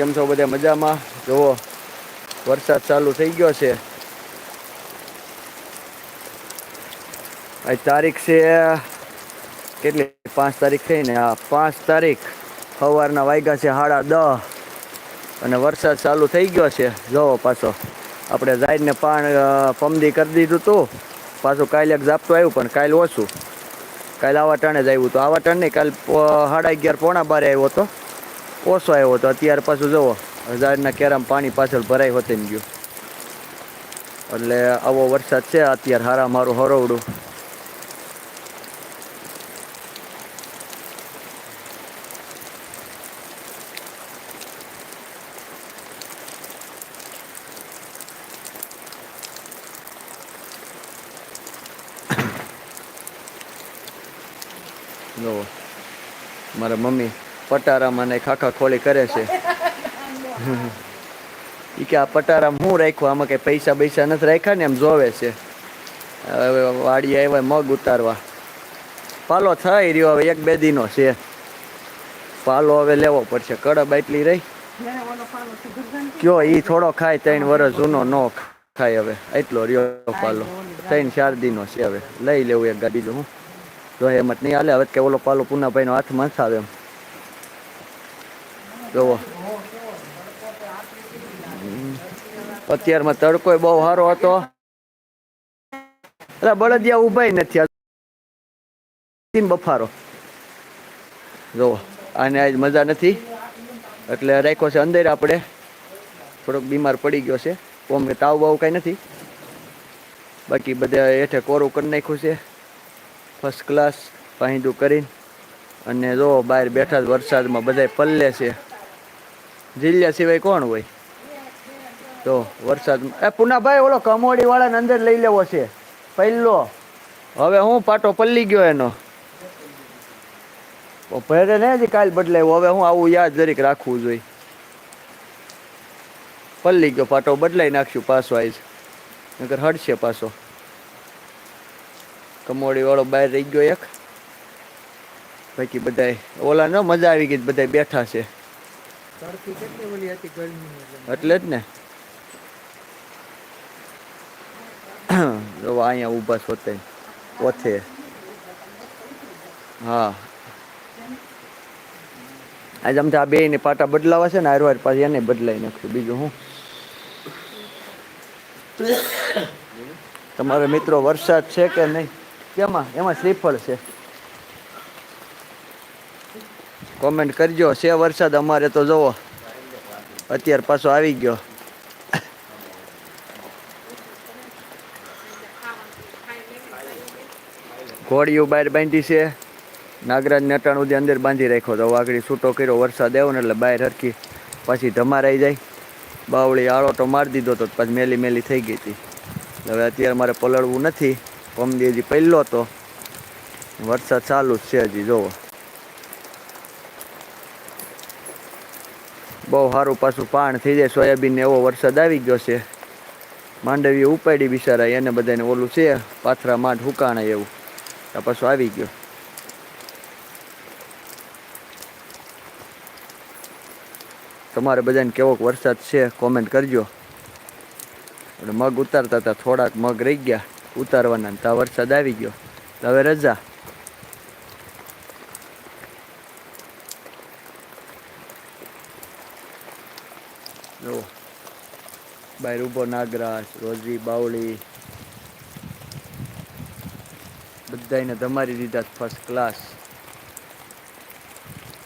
કેમ છો બધા મજામાં? જુઓ, વરસાદ ચાલુ થઈ ગયો છે. આજ તારીખ છે, કેટલી? પાંચ તારીખ થઈ ને આ પાંચ તારીખ. સવારના વાગ્યા છે સાડા દહ અને વરસાદ ચાલુ થઈ ગયો છે. જુઓ પાછો. આપણે જાઈને પાણ પમદી કરી દીધું હતું પાછું કાલે એક ઝાપટું આવ્યું, પણ કાલે ઓછું. કાલે આવા ટાણે જ આવ્યું હતું આવા ટાણે નહીં, કાલે સાડા અગિયાર પોણા બારે આવ્યો હતો ઓછો આવ્યો હતો અત્યારે પાછું જુઓ, હજારના કેરામ પાણી પાછળ ભરાઈ હોતે ને ગયું. એટલે આવો વરસાદ છે, અત્યારે હારા મારું હરોવડું. મારા મમ્મી પટારામાં ને ખાખા ખોલી કરે છે. ઈ કે આ પટારામાં હું રાખ્યું? આમાં કઈ પૈસા પૈસા નથી રાખ્યા ને એમ જોવે છે. હવે વાડી આવ્યા મગ ઉતારવા. પાલો થઈ રહ્યો હવે એક બે દીનો છે. પાલો હવે લેવો પડશે. કડબ એટલી રહી. કયો એ થોડો ખાય, ત્રણ વર્ષ જૂનો નો ખાય હવે. એટલો રહ્યો પાલો. ત્રણ ચાર દીનો છે હવે. લઈ લેવું એક ગાડી બીજું હું. જો એમ નહીં હાલે. હવે કે ઓલો પાલો પુનાભાઈનો હાથમાં જ આવે એમ. જોવો. અત્યારમાં તડકો બહુ સારો હતો. અરે બળદિયા ઉભાય નથી. બફારો. જોવો, આને આજ મજા નથી. એટલે રાખ્યો છે અંદર આપણે. થોડોક બીમાર પડી ગયો છે. ઓમ કે તાવ બાવ કાંઈ નથી. બાકી બધા હેઠે કોરું કરી નાખ્યું છે. ફર્સ્ટ ક્લાસ પાહિંદું કરીને. અને જો બહાર બેઠા જ વરસાદમાં બધાય પલ્લે છે. જીલ્યા સિવાય કોણ હોય? તો વરસાદ એ પુનાભાઈ, ઓલો કમોડી વાળાને અંદર લઈ લેવો છે. પહેલો હવે હું પાટો પલ્લી ગયો એનો. ભરે ને હજી કાલ બદલાયો. હવે હું આવું યાદ જરીક રાખવું જોઈએ. પલ્લી ગયો પાટો, બદલાઈ નાખશું પાછો આવીશ નકર હડશે પાછો. કમોડી વાળો બહાર રહી ગયો એક. બાકી બધાય ઓલા ન મજા આવી ગઈ બધા બેઠા છે. એટલે? જ ને. જો અહીંયા ઊભા સોતે ઓથે હા. આજે આમ આ બે ને પાટા બદલાવા છે ને આરવાર પાછી એને બદલાઈ નાખ્યું. બીજું હું? તમારા મિત્રો વરસાદ છે કે નહીં? કેમાં? એમાં શ્રીફળ છે. કોમેન્ટ કરજો. છે વરસાદ અમારે તો જુઓ અત્યારે પાછો આવી ગયો. ઘોડીઓ બહાર બાંધી છે. નાગરાજ નટાણ સુધી અંદર બાંધી રાખ્યો. તો આગળ છૂટો કર્યો. વરસાદ આવ્યો ને એટલે બહાર હરકી પછી ધમારાઈ જાય. બાવળી આળો તો મારી દીધો તો પછી મેલી મેલી થઈ ગઈ હતી. હવે અત્યારે મારે પલળવું નથી. પમદેજી પહેલો તો. વરસાદ ચાલુ જ છે હજી, જોવો. બહુ સારું પાછું પાણ થઈ જાય સોયાબીન એવો વરસાદ આવી ગયો છે. માંડવી ઉપાડી બિચારા, એને બધાને ઓલું છે, પાથરા માઠ હુકાણા એવું. આ પાછું આવી ગયો. તમારે બધાને કેવો વરસાદ છે કોમેન્ટ કરજો. મગ ઉતારતા હતા, થોડાક મગ રહી ગયા, ઉતારવાના ત્યાં વરસાદ આવી ગયો. હવે રજા. જો બહાર રૂપો નાગરાજ, રોજી, બાવળી બધાને ધમારી દીધા ફર્સ્ટ ક્લાસ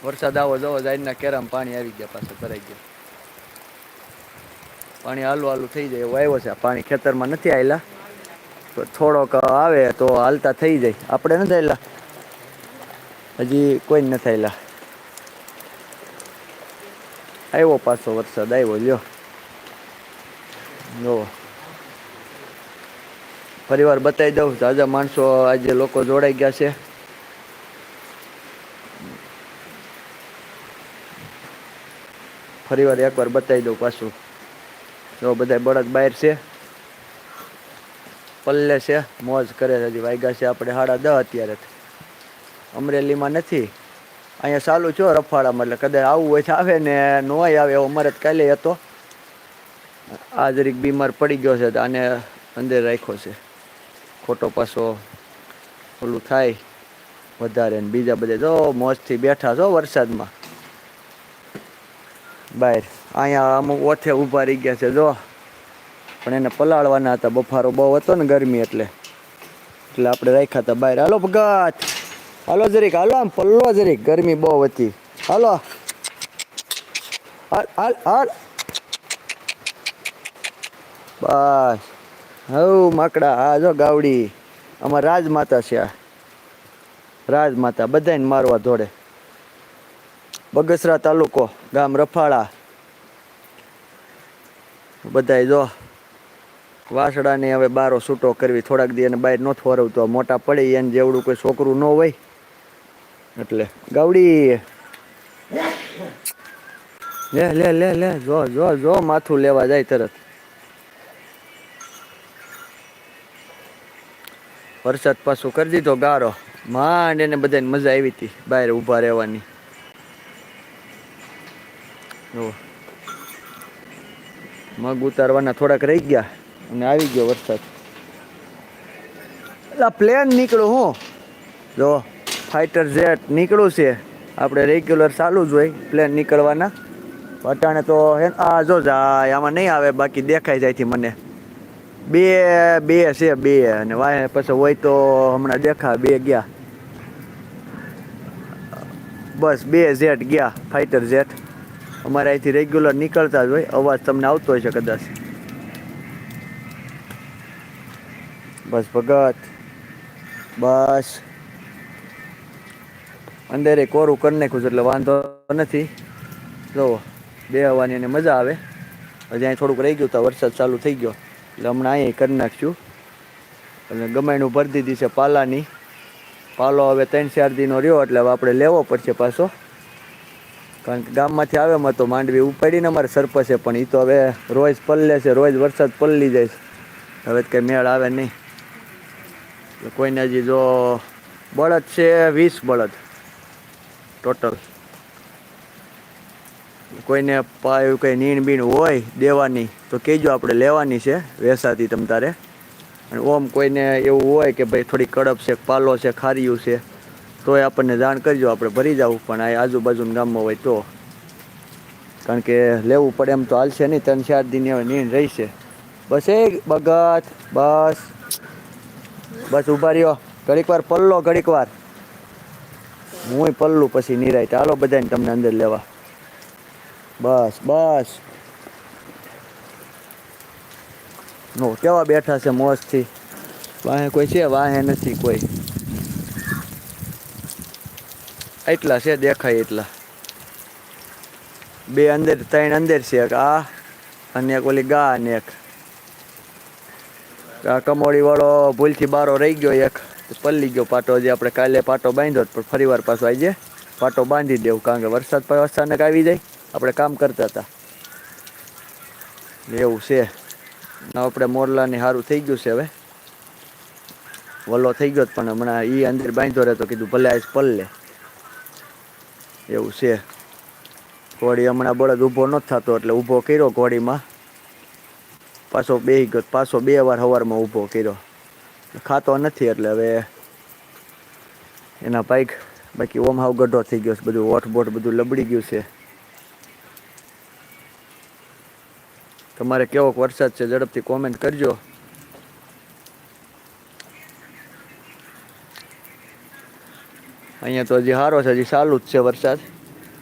વરસાદ આવો જવો જાયના કેરામ પાણી આવી ગયા, પાછા ભરાઈ ગયા. પાણી હાલું હાલું થઈ જાય, એવો આવ્યો છે. પાણી ખેતરમાં નથી આવેલા તો થોડોક આવે તો હાલતા થઈ જાય. આપણે નથી આવેલા હજી કોઈ નથી આવેલા આવ્યો પાછો વરસાદ આવ્યો લ્યો જો ફરીવાર બતાવી દઉં તાજા માણસો આજે લોકો જોડાઈ ગયા છે ફરીવાર એકવાર બતાવી દઉં પાછું જો બધા બળદ બહાર છે પલ્લે છે મોજ કરે છે હજી વાગ્યા છે આપણે સાડા દસ અત્યારે અમરેલીમાં નથી અહીંયા ચાલુ છો રફાડામાં એટલે કદાચ આવું હોય તો આવે ને નોય આવે એવો અમારે કાલે હતો. આ જરીક બીમાર પડી ગયો છે આને અંદર રાખ્યો છે. ખોટો પાછો ઓલું થાય વધારે ને બીજા બધા. જો મોજથી બેઠા છો વરસાદમાં. બહાર અહીંયા અમુક ઓથે ઊભા રહી ગયા છે, જો. પણ એને પલાળવાના હતા, બફારો બહુ હતો ને ગરમી એટલે. એટલે આપણે રાખ્યા હતા બહાર હાલો ભગત! હાલો જરીક, હાલો આમ પલ્લો જરીક, ગરમી બહુ હતી. હાલો. હાલ હાલ હાલ. બસ. હવ માકડા હા જો ગાવડી. અમારા રાજમાતા છે આ. રાજમાતા બધાને મારવા દોડે બગસરા તાલુકો, ગામ રફાળા. બધાય જો વાસડાને હવે બારો છૂટો કરવી, થોડાક દી અને બહાર ન ફરવતો મોટા પડે એને જેવડું કોઈ છોકરું ન હોય. એટલે ગાવડી. લે લે લે લે, જો જો જો, માથું લેવા જાય તરત. વરસાદ પાછું કરી દીધો ગારો. માંડ એને બધાને મજા આવી હતી, બહાર ઊભા રહેવાની. મગ ઉતારવાના થોડાક રહી ગયા અને આવી ગયો વરસાદ. એટલે પ્લેન નીકળો હું. જો. ફાઇટર જેટ નીકળું છે. આપણે રેગ્યુલર ચાલુ જ હોય પ્લેન નીકળવાના. અટાણે તો હે આ જો આમાં નહીં આવે, બાકી દેખાઈ જાય છે મને. બે બે છે, બે. અને વાય પછી હોય તો હમણાં દેખા, બે ગયા. બસ બે જેટ ગયા ફાઇટર જેટ અમારે અહીંથી રેગ્યુલર નીકળતા જ હોય, અવાજ તમને આવતો હોય છે કદાચ. બસ ભગત. બસ. અંદરે કોરું કરી નાખ્યું છે, એટલે વાંધો નથી. જુઓ બે હવાની એને મજા આવે. હજી અહીં થોડુંક રહી ગયું તો વરસાદ ચાલુ થઈ ગયો. એટલે હમણાં અહીં કરી નાખશું અને ગમાયનું ભરી દીધી છે પાલાની. પાલો હવે ત્રણ ચાર દીનો રહ્યો, એટલે આપણે લેવો પડશે પાછો. કારણ કે ગામમાંથી આવે માં તો માંડવી ઉપાડીને અમારે સરપસે પણ એ તો હવે રોજ પલ્લે છે, રોજ વરસાદ પલ્લી જાય છે. હવે કંઈ મેળ આવે નહીં. કોઈને હજી જો બળદ છે, વીસ બળદ. ટોટલ કોઈને પાયું કંઈ નીણ બીણ હોય દેવાની, તો કહેજો આપણે લેવાની છે, વેસાતી તમ તારે. અને ઓમ કોઈને એવું હોય કે ભાઈ થોડી કડપ છે, પાલો છે, ખારીયું છે, તોય આપણને જાણ કરજો, આપણે ભરી જવું પણ આ આજુબાજુના ગામમાં હોય તો. કારણ કે લેવું પડે એમ તો હાલશે નહીં, ત્રણ ચાર દિન હવે નીણ રહેશે. બસ એ બગત, બસ. બસ ઊભા રહ્યો. ઘડીક વાર પલ્લો ઘડીક વાર હું પલ્લું પછી નિરાય ચાલો બધાને તમને અંદર લેવા. બસ બસ. નો, કેવા બેઠા છે મોજથી? વાહે કોઈ છે? વાહે નથી કોઈ. એટલા છે, દેખાય એટલા. બે અંદર, ત્રણ અંદર છે એક, આ અને એક ઓલી ગા અને એક. કમોડી વાળો ભૂલથી બારો રહી ગયો એક. પલ્લી ગયો પાટો જે આપણે કાલે પાટો બાંધ્યો પણ ફરી વાર પાછો આવી જાય. પાટો બાંધી દેવું કારણ કે વરસાદ પર અચાનક આવી જાય. આપણે કામ કરતા હતા. એવું છે. ને આપણે મોરલાની સારું થઈ ગયું છે હવે. વલ્લો થઈ ગયો પણ હમણાં એ અંદર બાંધ્યો રહેતો, કીધું ભલે આજ પલ્લે. એવું છે. ઘોડી હમણાં બળદ ઊભો નથી થતો, એટલે ઊભો કર્યો ઘોડીમાં. પાછો બે ગયો, પાછો બે વાર સવારમાં ઊભો કર્યો. ખાતો નથી એટલે હવે એના પાઇક બાકી ઓમ હાવ ગઢો થઈ ગયો છે, બધું ઓઠ બોઠ બધું લબડી ગયું છે. તમારે કેવો વરસાદ છે ઝડપથી કોમેન્ટ કરજો. અહીંયા તો હજી સારો છે, હજી ચાલુ જ છે વરસાદ.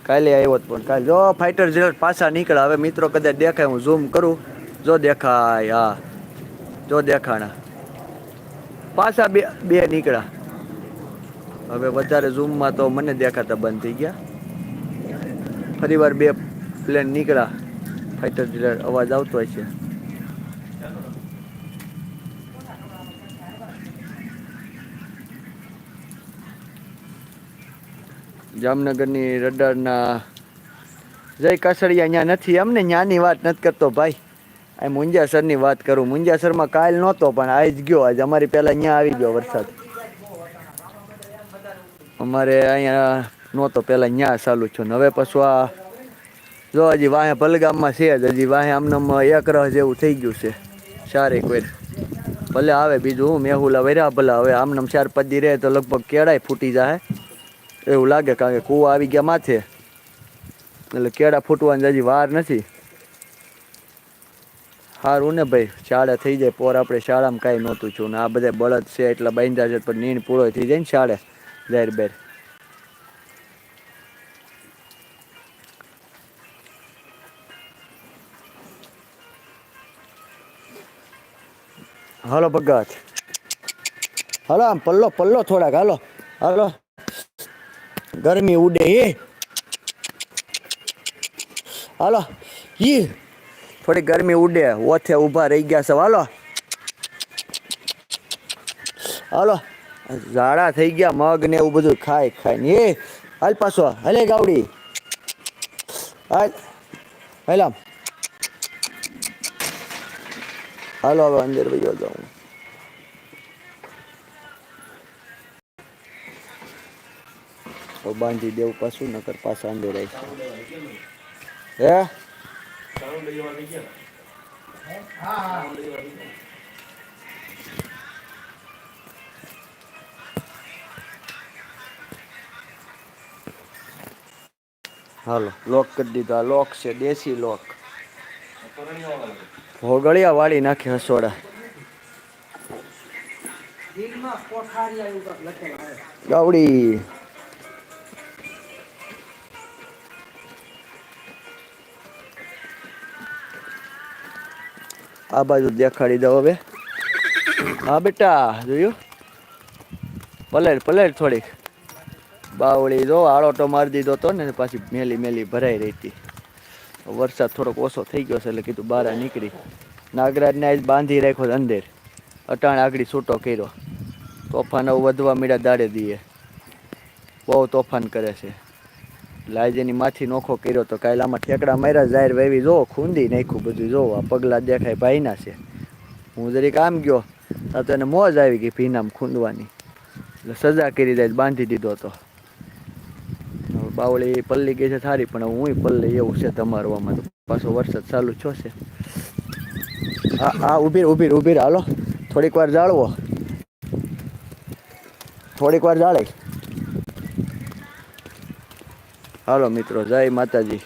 કાલે આવ્યો જ પણ કાલે. જો ફાઇટર જેટ પાછા નીકળે. હવે મિત્રો કદાચ દેખાય, હું ઝૂમ કરું. જો દેખાય, હા. જો દેખાણા. પાછા બે બે નીકળ્યા. હવે વધારે ઝૂમમાં તો મને દેખાતા બંધ થઈ ગયા. ફરી વાર બે પ્લેન નીકળ્યા. ફાઇટર જેટ અવાજ આવતો હોય છે. જામનગરની રડારના જય કાસડિયા અહીંયા નથી. એમને ન્યાની વાત નથી કરતો ભાઈ. આ મુંજાસરની વાત કરું. મુંજાસરમાં કાલ નહોતો, પણ આજ ગયો. આજ અમારી પહેલાં અહીંયા આવી ગયો વરસાદ. અમારે અહીંયા નહોતો, પહેલાં અહીંયા ચાલુ છું હવે પાછું આ જો હજી વાહે ભલગામમાં છે જ. હજી વાહે આમનામ એક રહ જેવું થઈ ગયું છે. સારી કોઈ. ભલે આવે બીજું હું મેહુલા વર્યા, ભલે હવે આમનામ ચાર પદી રહે તો લગભગ કેળાય ફૂટી જાય એવું લાગે કારણ કે કૂવા આવી ગયા માથે. એટલે કેળા ફૂટવાની હજી વાર નથી. સારું ને ભાઈ? શાળા થઈ જાય. પોર આપણે શાળામાં કાંઈ નહોતું છું ને આ બધા બળદ છે એટલા બાંધ્યા છે પણ નીણ પૂરો થઈ જાય ને શાળે. ઝેર બેર. હાલો ભગત. હલો આમ પલ્લો પલ્લો થોડાક. હાલો હાલો. ગરમી ઉડે એ હાલો. ઈ થોડી ગરમી ઉડે. ઓથે ઊભા રહી ગયા છે. હાલો. હાલો. ઝાડા થઈ ગયા, મગ ને એવું બધું ખાય ખાય ને એ, હાલ પાછો. હલે ગાવડી. હાલ. હાલ હાલો, હવે અંદર ભાઈ જાઉં. બાંધી દેવું પાછું, નકર પાછા અંદર આવી હે? હાલો લોક કરી દીધો. આ લોક છે દેશી લોક ભોગળિયા વાળી નાખે હસોડા. ગાવડી. આ બાજુ દેખાડી દો હવે. હા બેટા, જોયું? પલેટ પલેટ થોડીક. બાવળી જો આળોટો મારી દીધો તો ને, પાછી મેલી મેલી ભરાઈ રહી હતી. વરસાદ થોડોક ઓછો થઈ ગયો છે, એટલે કીધું બહાર નીકળી. નાગરાજને આજ બાંધી રાખ્યો અંદર. અટાણ આગળ છૂટો કર્યો. તોફાન વધવા મીડા દાડે દઈએ બહુ તોફાન કરે છે. લાજેની માથી નોખો કર્યો તો કાલે આમાં ઠેકડા માર્યા, જાહેર વેવી જો ખૂંદી નાખ્યું બધું જો આ પગલાં દેખાય ભાઈના છે. હું જરીક આમ ગયો તો એને મોજ આવી ગઈ ભીનામ ખૂંદવાની. એટલે સજા કરી દે બાંધી દીધો તો. હવે બાવળી પલ્લી ગઈ છે સારી પણ હું પલ્લી એવું છે તમારવામાં તો. પાછો વરસાદ ચાલુ છો છે હા હા ઊભી ઊભી ઊભી હાલો, થોડીક વાર જાળવો. થોડીક વાર જાળે. હાલો મિત્રો જય માતાજી